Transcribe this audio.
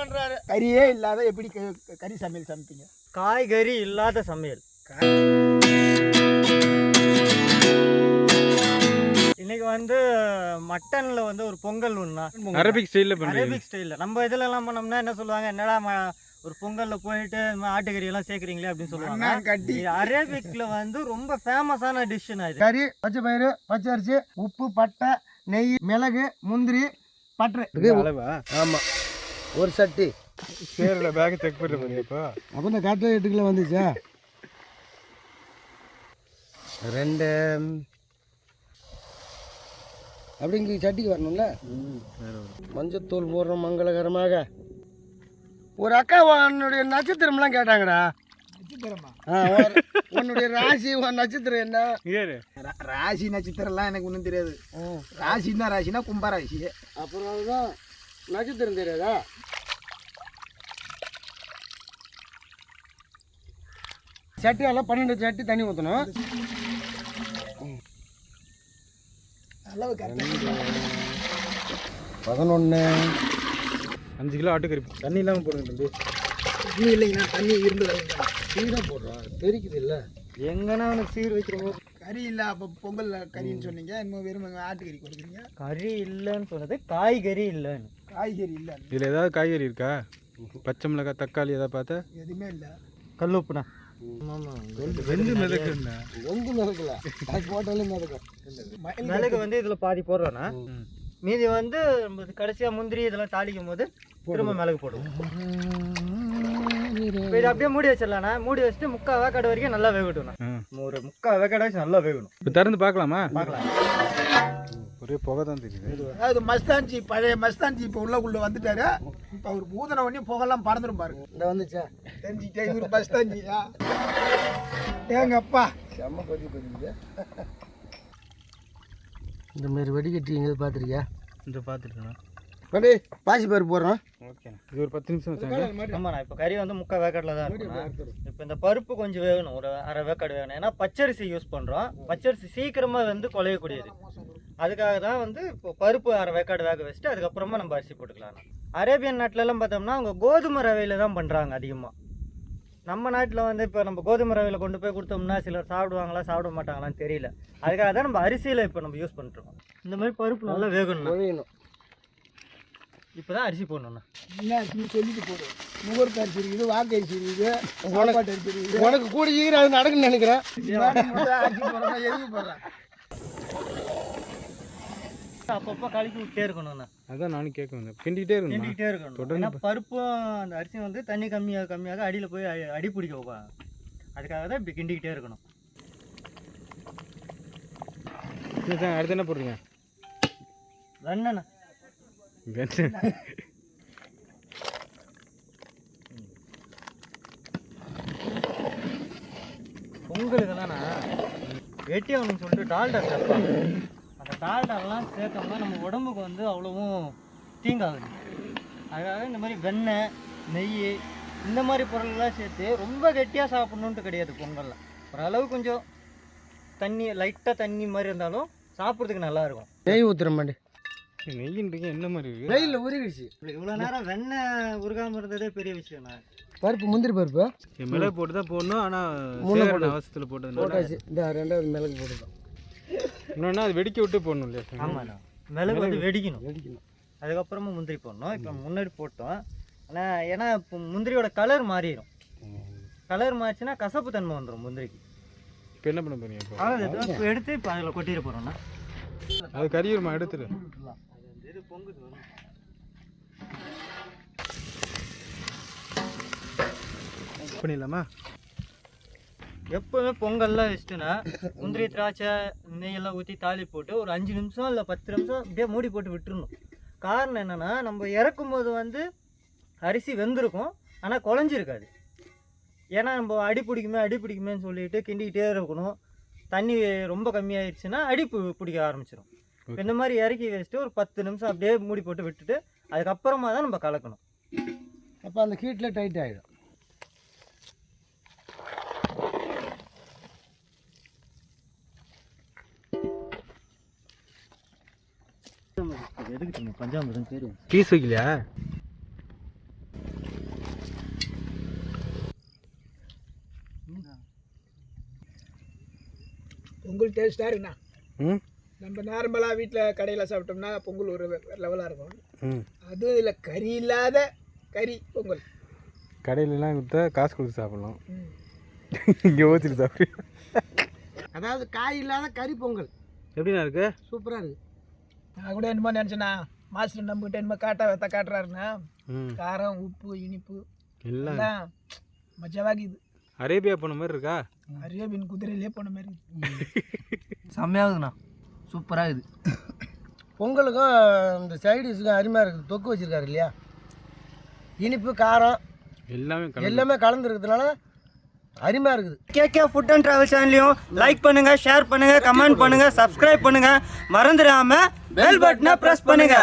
பண்றாரு? கறியே இல்லாத எப்படி க- கறி சமையல் சமைப்பீங்க? காய்கறி இல்லாத சமையல். இன்னைக்கு வந்து மட்டன்ல வந்து ஒரு பொங்கல் ஒண்ணா? அரபிக் ஸ்டைலில் அரேபிக் ஸ்டைல்ல நம்ம இதுல எல்லாம் பண்ணோம்னா என்ன சொல்லுவாங்க? என்னடா ஒரு பொங்கல்ல போயிட்டு இந்த மாதிரி ஆட்டுக்கறி எல்லாம் சேர்க்குறீங்களே அப்படின்னு சொல்லுவாங்க. அரேபிக்ல வந்து ரொம்ப ஃபேமஸான டிஷ்ஷுண்ணா இது. கறி பச்சை பயிறு பச்சை அரிசி உப்பு பட்டை நெய் மிளகு முந்திரி பட்டை. அளவா? ஆமாம் ஒரு சட்டி. சேரில் பேக்கை செக் பண்ணுற பண்ணி இப்போ. அப்போ இந்த காட்டில் எட்டு கிலோ வந்துச்சா? ரெண்டு. அப்படிங்க சட்டிக்கு வரணும்ல? மஞ்சத்தூள் போடுறோம் மங்களகரமாக. ஒரு அக்கா உன்னுடைய நட்சத்திரம்லாம் கேட்டாங்கடா. உன்னுடைய ராசி உன் நட்சத்திரம் என்ன? ராசி நட்சத்திரம்லாம் எனக்கு ஒன்றும் தெரியாது. ராசின்னா ராசினா கும்ப ராசி அப்புறம் அதுதான். நட்சத்திரம் தெரியாதா சட்டி எல்லாம் பன்னெண்டு சட்டி தண்ணி ஊற்றணும் அளவு பதினொன்று அஞ்சு கிலோ ஆட்டுக்கறி தண்ணி இல்லாமல் போடுங்க தம்பி. தண்ணி இல்லைங்கண்ணா தண்ணி இருந்து சீராக போடுறோம் தெரிக்குது இல்லை எங்கன்னா அவனுக்கு சீர் வைக்கிற போது கறி இல்லை அப்போ பொங்கல் கறின்னு சொன்னீங்க. இன்னும் வெறும் ஆட்டுக்கறி கொடுக்குறீங்க. கறி இல்லைன்னு சொன்னது காய்கறி இல்லைன்னு. காய்கறி இல்லை. இதில் ஏதாவது காய்கறி இருக்கா? பச்சை மிளகாய் தக்காளி ஏதாவது பார்த்தா? எதுவுமே இல்லை. கல்லுப்புண்ணா வெந்து மிதக்குண்ணா எங்கு மிதக்கல அது போட்டாலும் மிதக்கும் மிளகு வந்து இதுல பாதி போடுறோன்னா மீதி வந்து நம்ம கடைசியா முந்திரி இதெல்லாம் தாளிக்கும் போது திரும்ப மிளகு போடுவோம். இதை அப்படியே மூடி வச்சிடலாண்ணா. மூடி வச்சுட்டு முக்கா வேக்காடு வரைக்கும் நல்லா வேகட்டும்ண்ணா. ஒரு முக்கா வேக்காடு வச்சு நல்லா வேகணும். இப்போ திறந்து பார்க்கலாமா? பார்க்கலாம். ஒரே புகை தான் தெரியுது. அதாவது மஸ்தான்ஜி பழைய மஸ்தான்ஜி இப்போ உள்ளக்குள்ள வந்துட்டாரு. இப்போ அவர் ஊதன உடனே புகெல்லாம் பறந்துடும் பாருங்க இந்த வந்துச்சா? தெரிஞ்சுக்கிட்டே இவர் மஸ்தான்ஜியா ஏங்க அப்பா செம்ம கொதி கொதிக்குது. இந்த மாதிரி வெடிக்கட்டி எங்கேயாவது பார்த்துருக்கியா? இந்த பார்த்துட்டுண்ணா கொண்டு பாசி பருப்பு போடுறோம். ஓகேண்ணா. இது ஒரு பத்து நிமிஷம் வச்சாங்க. ஆமாண்ணா இப்போ கறி வந்து முக்கா வேக்காட்டில் தான் இருக்குண்ணா. இப்போ இந்த பருப்பு கொஞ்சம் வேகணும் ஒரு அரை வேக்காடு வேகணும். ஏன்னா பச்சரிசி யூஸ் பண்ணுறோம் பச்சரிசி சீக்கிரமாக வந்து குலையக்கூடியது அதுக்காக தான் வந்து இப்போ பருப்பு அரை வேக்காடு வேக வச்சுட்டு அதுக்கப்புறமா நம்ம அரிசி போட்டுக்கலாம் அரேபியன் நாட்டிலலாம் பார்த்தோம்னா அவங்க கோதுமை ரவையில் தான் பண்ணுறாங்க அதிகமாக நம்ம நாட்டில் வந்து இப்போ நம்ம கோதுமை ரவையில் கொண்டு போய் கொடுத்தோம்னா சிலர் சாப்பிடுவாங்களா சாப்பிட மாட்டாங்களான்னு தெரியல. அதுக்காக தான் நம்ம அரிசியில் இப்போ நம்ம யூஸ் பண்ணிட்டுருக்கோம் இந்த மாதிரி பருப்பு நல்லா வேகணும். இப்போ தான் அரிசி போடணுண்ணா என்ன நீ சொல்லிட்டு போடு. முகூர்த்த அரிசி இருக்குது வாக்கு அரிசி இருக்குது சாப்பாட்டு அரிசி இருக்குது. உனக்கு கூட ஈர அது நடக்குன்னு நினைக்கிறேன். அரிசி போடுறேன் எதுக்கு போடுறேன் அப்பப்போ கலக்கி விட்டே இருக்கணும்ண்ணா. அதான் நானும் கேட்க வந்தேன் கிண்டிக்கிட்டே இருக்கணும் கிண்டிக்கிட்டே இருக்கணும். தொடர்ந்து ஏன்னா பருப்பும் அந்த அரிசி வந்து தண்ணி கம்மியாக கம்மியாக அடியில் போய் அடி- அடி பிடிக்க வைப்பாங்க அதுக்காக தான் இப்படி கிண்டிக்கிட்டே இருக்கணும். அடுத்து என்ன போடுறீங்க? வெண்ணண்ணா. பொங்கலுக்கெல்லாம் வெட்டி அவனுக்கு சொல்லிட்டு டால்டா சேர்ப்பாங்க அந்த டால்டாலாம் சேர்த்தோம்னா நம்ம உடம்புக்கு வந்து அவ்வளவும் தீங்காகுது. அதுக்காக இந்த மாதிரி வெண்ணெய் நெய் இந்த மாதிரி பொருள்லாம் சேர்த்து ரொம்ப கெட்டியாக சாப்பிட்ணுன்ட்டு கிடையாது பொங்கலில். ஓரளவு கொஞ்சம் தண்ணி லைட்டாக தண்ணி மாதிரி இருந்தாலும் சாப்பிட்றதுக்கு நல்லா இருக்கும். நெய் ஊற்றுற மாட்டேன் நெய்யின்றீங்க என்ன மாதிரி இருக்கு வெயிலில் உருகிடுச்சு. இவ்வளோ நேரம் வெண்ணெய் உருகாமல் இருந்ததே பெரிய விஷயம் நான். பருப்பு முந்திரி பருப்பு. மிளகு போட்டு தான் போடணும் ஆனால் முன்ன சேரன் போடு. அவசரத்தில் போட்டதுனால போட்டாச்சு. இந்த ரெண்டாவது மிளகு போட்டுக்கலாம் இன்னொன்னா அது வெடிக்க விட்டு போடணும் இல்லையா ஆமாண்ணா மிளகு வந்து வெடிக்கணும். வெடிக்கணும். அதுக்கப்புறமா முந்திரி போடணும். இப்போ முன்னாடி போட்டோம். ஆனால் ஏன்னா இப்போ முந்திரியோட கலர் மாறிடும் கலர் மாறிச்சுன்னா கசப்பு தன்மை வந்துடும் முந்திரிக்கு. இப்போ என்ன பண்ண போறீங்க எடுத்து இப்போ அதில் கொட்டிட போகிறோம்னா அது கறியுமா எடுத்துரு இது பொங்குது வந்து பண்ணிடலாமா? எப்போவுமே பொங்கல்லாம் வச்சுட்டுனா முந்திரி திராட்சை நெய்யெல்லாம் ஊற்றி தாலி போட்டு ஒரு அஞ்சு நிமிஷம் இல்லை பத்து நிமிஷம் அப்படியே மூடி போட்டு விட்டுறணும். காரணம் என்னென்னா நம்ம இறக்கும்போது வந்து அரிசி வெந்திருக்கும் ஆனால் குழஞ்சிருக்காது. ஏன்னா நம்ம அடி பிடிக்குமே அடி பிடிக்குமேன்னு சொல்லிட்டு கிண்டிக்கிட்டே இருக்கணும். தண்ணி ரொம்ப கம்மியாயிடுச்சுன்னா அடி பிடிக்க ஆரம்பிச்சிடும். இந்த மாதிரி இறக்கி வச்சுட்டு ஒரு பத்து நிமிஷம் அப்படியே மூடி போட்டு விட்டுட்டு அதுக்கப்புறமா தான் நம்ம கலக்கணும். அப்போ அந்த ஹீட்டில் டைட் ஆகிடும் எதுக்கு பஞ்சாமிரதம் பேர் கீஸ் வைக்கலையா உங்களுக்கு டேஸ்ட்டாக நம்ம நார்மலாக வீட்டில் கடையில் சாப்பிட்டோம்னா பொங்கல் ஒரு லெவலாக இருக்கும். அதுவும் இதில் கறி இல்லாத கறி பொங்கல். கடையிலலாம் கொடுத்தா காசு கொடுத்து சாப்பிட்லாம். இங்கே ஊற்றிட்டு சாப்பிட்றீங்க அதாவது காய் இல்லாத கறி பொங்கல். எப்படிண்ணா இருக்கு? சூப்பராக இருக்குது நான் கூட என்னமோ நினச்சேண்ணா மாஸ்டர் நம்மகிட்ட என்னமோ காட்டா வெத்த காட்டுறாருண்ணா காரம் உப்பு இனிப்பு எல்லாம் மஜாவாக்குது அரேபியா போன மாதிரி இருக்கா? அரேபியன் குதிரையிலே போன மாதிரி செம்மையாகுதுண்ணா சூப்பராக இருக்குது. பொங்கலுக்கும் இந்த சைடிஷுக்கும் அருமையாக இருக்குது. தொக்கு வச்சுருக்காரு இல்லையா? இனிப்பு காரம் எல்லாமே கலந்து எல்லாமே கலந்துருக்கிறதுனால அருமையாக இருக்குது. கேகே ஃபுட் அண்ட் ட்ராவல் சேனலையும் லைக் பண்ணுங்க ஷேர் பண்ணுங்க கமெண்ட் பண்ணுங்க சப்ஸ்கிரைப் பண்ணுங்க. மறந்துடாம பெல் பட்டனை பிரஸ் பண்ணுங்க.